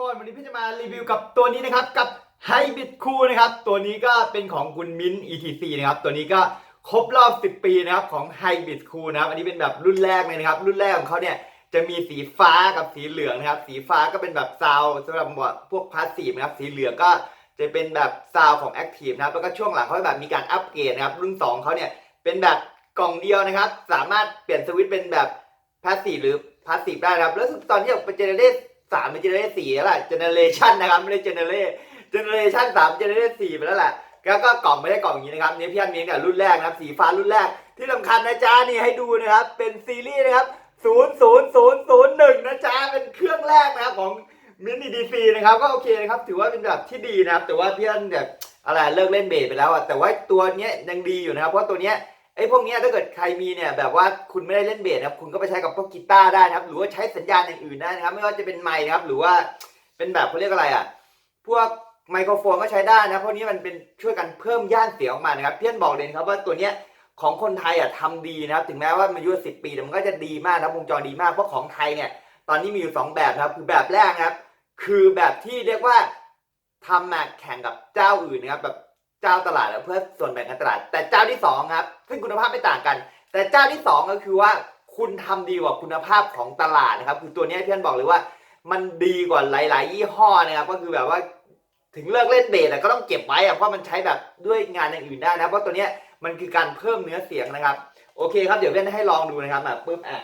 ก่อนวันนี้พี่จะมารีวิวกับตัวนี้นะครับกับ Hybrid Cool นะครับตัวนี้ก็เป็นของคุณมิ้น ETC นะครับตัวนี้ก็ครบรอบ 10 ปีนะครับของ Hybrid Cool นะครับอันนี้เป็นแบบรุ่นแรกเลยนะครับ รุ่นแรกของเขาเนี่ยจะมีสีฟ้ากับสีเหลืองนะครับ สีฟ้าก็เป็นแบบซาวสำหรับพวกพาสซีฟนะครับสีเหลืองก็จะเป็นแบบซาวของ Active นะครับแล้วก็ช่วงหลังเขาแบบมีการอัปเกรดนะครับรุ่น 2เขาเนี่ยเป็นแบบกล่องเดียวนะครับ สามารถเปลี่ยนสวิตช์เป็นแบบพาสซีฟหรือพาสซีฟได้นะครับแล้วตอนที่ออกเป็นเจเนเรต สามเป็นเจเนเรตสี่แล้วแหละเจเนเรชันนะครับไม่ได้เจเนเรตเจเนเรชันสามเจเนเรตสี่ไปแล้วแหละแล้วก็กล่องไม่ได้กล่องอย่างนี้นะครับนี่พี่อันนี้เนี่ยรุ่นแรกนะครับสีฟ้ารุ่นแรก ที่สำคัญนะจ๊ะนี่ให้ดูนะครับเป็นซีรีส์นะครับศูนย์ศูนย์ศูนย์ศูนย์หนึ่งนะจ๊ะเป็นเครื่องแรกนะครับของมินิดีซีนะครับก็โอเคนะครับถือว่าเป็นแบบที่ดีนะครับแต่ว่าพี่อันแบบอะไรเลิกเล่นเบสไปแล้วอะแต่ว่าตัวเนี้ยยังดีอยู่นะครับเพราะตัวเนี้ย ไอ้พวกนี้ถ้าเกิดใครมีเนี่ยแบบว่าคุณไม่ได้เล่นเบสนะครับคุณก็ไปใช้กับพวกกีตาร์ได้นะครับหรือว่าใช้สัญญาณอย่างอื่นได้นะครับไม่ว่าจะเป็นไมค์นะครับหรือว่าเป็นแบบเขาเรียกอะไรอะพวกไมโครโฟนก็ใช้ได้นะเพราะนี้มันเป็นช่วยกันเพิ่มย่านเสียงออกมานะครับเพื่อนบอกเลยนะครับว่าตัวเนี้ยของคนไทยอะทำดีนะครับถึงแม้ว่ามันอายุสิบปีแต่มันก็จะดีมากนะครับวงจรดีมากเพราะของไทยเนี่ยตอนนี้มีอยู่สองแบบนะครับคือแบบแรกนะครับคือแบบที่เรียกว่าทำมาแข่งกับเจ้าอื่นนะครับแบบ เจ้าตลาดแล้วเพื่อส่วนแบ่งการตลาด แต่เจ้าที่สองครับซึ่งคุณภาพไม่ต่างกัน แต่เจ้าที่สองก็คือว่าคุณทำดีกว่าคุณภาพของตลาดนะครับคือตัวนี้เพื่อนบอกเลยว่า มันดีกว่าหลาย ๆ ยี่ห้อนะครับก็คือแบบว่าถึงเลิกเล่นเบสก็ต้องเก็บไว้อะเพราะมันใช้แบบด้วยงานอย่างอื่นได้นะเพราะตัวเนี้ยมันคือการเพิ่มเนื้อเสียงนะครับโอเคครับเดี๋ยวเพื่อนให้ลองดูนะครับอะปึ๊บอะ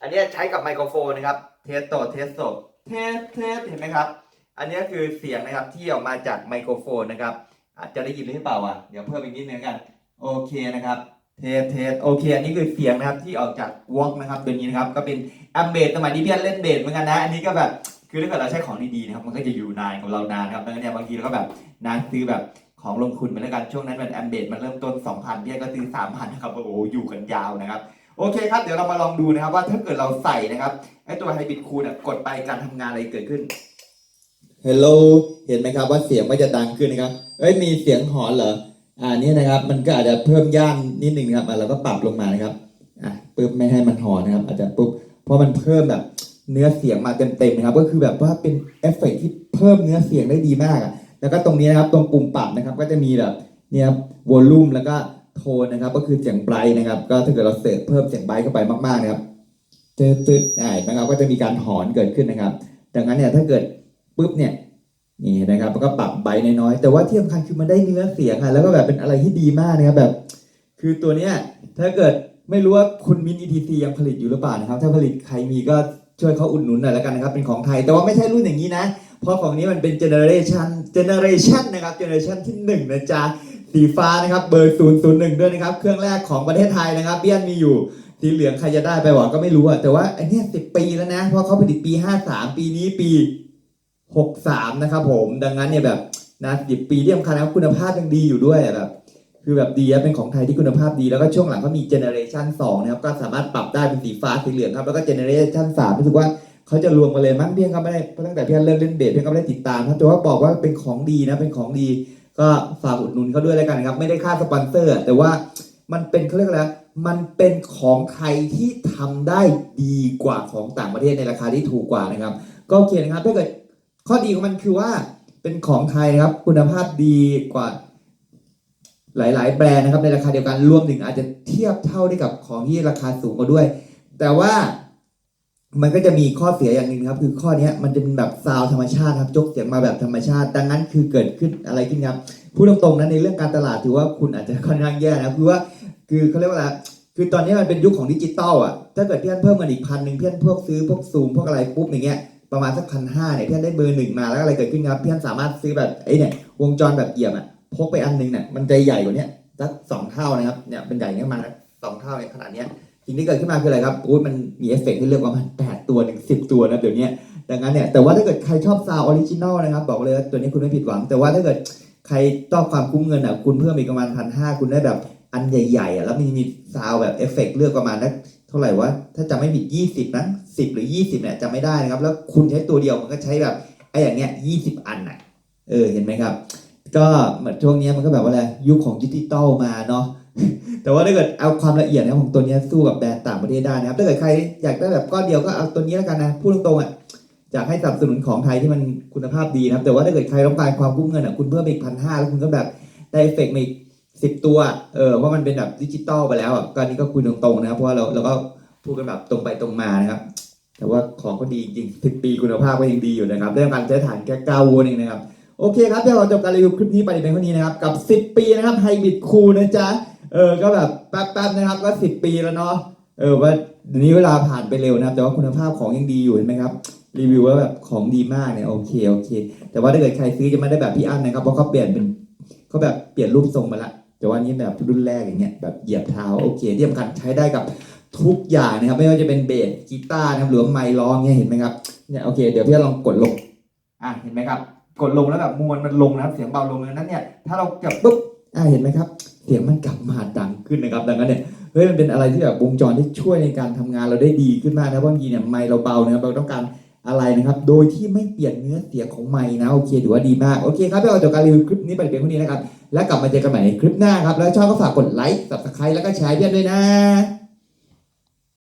อันนี้ใช้กับไมโครโฟนนะครับเทสโตเทสโตเทสเทสเห็นไหมครับ อันนี้คือเสียงนะครับที่ออกมาจากไมโครโฟนนะครับ อาจจะได้ยินหรือเปล่าอะ เดี๋ยวเพิ่มอีกนิดนึงกัน โอเคนะครับ เทสเทสโอเค อันนี้คือเสียงนะครับที่ออกจากวอล์กนะครับตัวนี้นะครับ ก็เป็นแอมเบสสมัยนี้พี่อนเล่นเบสเหมือนกันนะ อันนี้ก็แบบ คือถ้าเกิดเราใช้ของดีๆนะครับ มันก็จะอยู่นานกับเรานานครับแล้วเนี่ยบางทีเราก็แบบนานซื้อแบบของลงทุนไปแล้วกันช่วงนั้นมันแอมเบสมันเริ่มต้น 2,000พี่อนก็ซื้อ3,000นะครับโอ้โหอยู่กันยาวนะครับโอเคครับ เดี๋ยวเรามาลองดูนะครับว่าถ้าเกิดเราใส่นะครับไอ้ตัวไฮบริดคูลกดไปการทำงานอะไรเกิดขึ้น Hello เห็นไหมครับว่าเสียงมันจะดังขึ้นนะครับ เอ้ยมีเสียงหอนเหรอ อ่านี่นะครับ มันก็อาจจะเพิ่มย่านนิดนึงครับเราก็ปรับลงมานะครับ อะปุ๊บไม่ให้มันหอนนะครับ อาจจะปุ๊บเพราะมันเพิ่มแบบเนื้อเสียงมาเต็มๆนะครับ ก็คือแบบว่าเป็นเอฟเฟกต์ที่เพิ่มเนื้อเสียงได้ดีมากอะ แล้วก็ตรงนี้นะครับตรงปุ่มปรับนะครับ ก็จะมีแบบเนี่ยครับวอลลุ่มแล้วก็โทนนะครับ ก็คือเสียงไบรท์นะครับ ก็ถ้าเกิดเราเสริมเพิ่มเสียงไบรท์เข้าไปมากๆนะครับตืดๆอ่านะครับก็จะมีการหอนเกิดขึ้นนะครับ ดังนั้นเนี่ยถ้าเกิด ปุ๊บเนี่ยนี่นะครับมันก็ปรับไบน้อยๆแต่ว่าที่สำคัญคือมันได้เนื้อเสียงอะแล้วก็แบบเป็นอะไรที่ดีมากนะครับแบบ คือตัวเนี้ยถ้าเกิดไม่รู้ว่าคุณมิน ETC ยังผลิตอยู่หรือเปล่านะครับ ถ้าผลิตใครมีก็ช่วยเขาอุดหนุนหน่อยแล้วกันนะครับ เป็นของไทย แต่ว่าไม่ใช่รุ่นอย่างนี้นะ เพราะของนี้มันเป็นเจเนอเรชันเจเนอเรชันนะครับเจเนอเรชันที่หนึ่งนะจ๊ะสีฟ้านะครับเบอร์0 0 1 ด้วยนะครับ เครื่องแรกของประเทศไทยนะครับเบี้ยนมีอยู่สีเหลืองใครจะได้ไปหวังก็ไม่รู้อะแต่ว่าไอเนี่ยสิปีแล้วนะเพราะเขาผลิตปี 53 ปีนี้ปี 63 นะครับผมดังนั้นเนี่ยแบบนะสิปีที่สำคัญนะครับคุณภาพยังดีอยู่ด้วยแบบคือแบบดีเป็นของไทยที่คุณภาพดีแล้วก็ช่วงหลังก็มีเจเนอเรชัน2นะครับก็สามารถปรับได้เป็นสีฟ้าสีเหลืองครับแล้วก็เจเนอเรชัน3รู้สึกว่าเขาจะรวมกันเลยมั้งเพียงก็ไม่ได้ตั้งแต่เพียงเริ่มเล่นเบสเพียงก็ไม่ได้ติดตามครับแต่ว่าบอกว่าเป็นของดีนะเป็นของดี ก็ฝากอุดหนุนเขาด้วยแล้วกันครับไม่ได้ค่าสปอนเซอร์ แต่ว่ามันเป็นเขาเรียกอะไรมันเป็นของไทยที่ทำได้ดีกว่าของต่างประเทศในราคาที่ถูกกว่านะครับ ก็โอเคนะครับถ้าเกิด ข้อดีของมันคือว่าเป็นของไทยนะครับ คุณภาพดีกว่าหลาย ๆ แบรนด์นะครับในราคาเดียวกันรวมถึงอาจจะเทียบเท่าได้กับของที่ราคาสูงกว่าด้วย แต่ว่ามันก็จะมีข้อเสียอย่างหนึ่งครับ คือข้อนี้มันจะเป็นแบบซาวด์ธรรมชาติครับยกเสียงมาแบบธรรมชาติ ดังนั้นคือเกิดขึ้นอะไรขึ้นครับพูดตรงๆนะในเรื่องการตลาดถือว่าคุณอาจจะค่อนข้างแย่นะคือว่าคือเขาเรียกว่าอะไรคือตอนนี้มันเป็นยุคของดิจิตอลอะถ้าเกิดเพื่อนเพิ่มกันอีกพันหนึ่งเพื่อนพวกซื้อพวกซูมพวกอะไรปุ๊บอย่างเงี้ย ประมาณสักพันห้าเนี่ยเพื่อนได้เบอร์หนึ่งมาแล้วอะไรเกิดขึ้นครับเพื่อนสามารถซื้อแบบไอ้เนี่ยวงจรแบบเอี่ยมอะพกไปอันหนึงเนี่ยมันจะใหญ่กว่านี้สักสองเท่านะครับเนี่ยเป็นใหญ่เนี่ยมาสองเท่าในขนาดเนี้ยสิ่งที่เกิดขึ้นมาคืออะไรครับอุ้ยมันมีเอฟเฟกต์ที่เรียกว่ามันแปดตัวถึงสิบตัวนะเดี๋ยวนี้ดังนั้นเนี่ยแต่ว่าถ้าเกิดใครชอบซาวออริจินอลนะครับบอกเลยว่าตัวนี้คุณไม่ผิดหวัง แต่ว่าถ้าเกิดใครต้องความคุ้มเงินอะคุณเพิ่มอีกประมาณพันห้าคุณได้แบบ อันใหญ่ๆอะแล้วมีมีซาวแบบเอฟเฟกต์เลือกประมาณนักเท่าไหร่วะถ้าจำไม่ผิด20นะ10หรือ20เนี่ยจำไม่ได้นะครับ แล้วคุณใช้ตัวเดียวมันก็ใช้แบบไอ้อย่างเงี้ย20อันน่ะเออเห็นไหมครับ ก็เหมือนช่วงนี้มันก็แบบว่าอะไรยุคของดิจิตอลมาเนาะแต่ว่าถ้าเกิดเอาความละเอียดนะของตัวเนี้ยสู้กับแบรนด์ต่างประเทศได้นะครับถ้าเกิดใครอยากได้แบบก้อนเดียวก็เอาตัวนี้แล้วกันนะพูดตรงๆอะจจะให้สนับสนุนของไทยที่มันคุณภาพดีนะครับ แต่ว่าถ้าเกิดใครต้องการความคุ้มเงินอะคุณเพิ่มอีกพันห้าแล้วคุณก็แบบได้เอฟเฟกต์มาอีก สิบตัวเออเพราะมันเป็นแบบดิจิตอลไปแล้วอะก็อันนี้ก็คุยตรงๆนะครับเพราะว่าเราเราก็พูดกันแบบตรงไปตรงมานะครับ แต่ว่าของก็ดีจริงสิบปีคุณภาพก็ยังดีอยู่นะครับได้รับการใช้ฐานแค่เก้าวลต์เองนะครับโอเคครับเดี๋ยวเราจบการรีวิวคลิปนี้ไปในเพียงเท่านี้นะครับกับ 10 ปีนะครับไฮบิดคูนะจ๊ะเออก็แบบแป๊บๆนะครับก็ 10 ปีแล้วเนาะเออว่าเดี๋ยวนี้เวลาผ่านไปเร็วนะครับแต่ว่าคุณภาพของยังดีอยู่เห็นไหมครับรีวิวว่าแบบของดีมากเนี่ยโอเคโอเค แต่ว่าถ้าเกิดใครซื้อจะไม่ได้แบบพี่อั้นนะครับเพราะเขาเปลี่ยนเป็นเขาแบบเปลี่ยนรูปทรงมาละ แต่ว่านี่แบบรุ่นแรกอย่างเงี้ยแบบเหยียบเท้าโอเคที่สำคัญใช้ได้กับทุกอย่างนะครับ ไม่ว่าจะเป็นเบสกีตาร์นะครับหรือว่าไมค์ร้องเนี่ยเห็นไหมครับเนี่ยโอเคเดี๋ยวพี่ลองกดลงอะเห็นไหมครับ กดลงแล้วแบบมวลมันลงนะครับ เสียงเบาลงดังนั้นเนี่ยถ้าเราจับปุ๊บอะเห็นไหมครับ เสียงมันกลับมาดังขึ้นนะครับดังนั้นเนี่ยเฮ้ยมันเป็นอะไรที่แบบวงจรที่ช่วยในการทำงานเราได้ดีขึ้นมากนะเพราะบางทีเนี่ยไมค์เราเบานะครับเราต้องการ อะไรนะครับ โดยที่ไม่เปลี่ยนเนื้อเสียงของไม้นะ โอเคถือว่าดีมาก โอเคครับพี่เอาจบการรีวิวคลิปนี้ไปเพียงเท่านี้นะครับ แล้วกลับมาเจอกันใหม่ในคลิปหน้าครับ แล้วชอบก็ฝากกดไลค์ subscribe แล้วก็แชร์เพื่อนด้วยนะ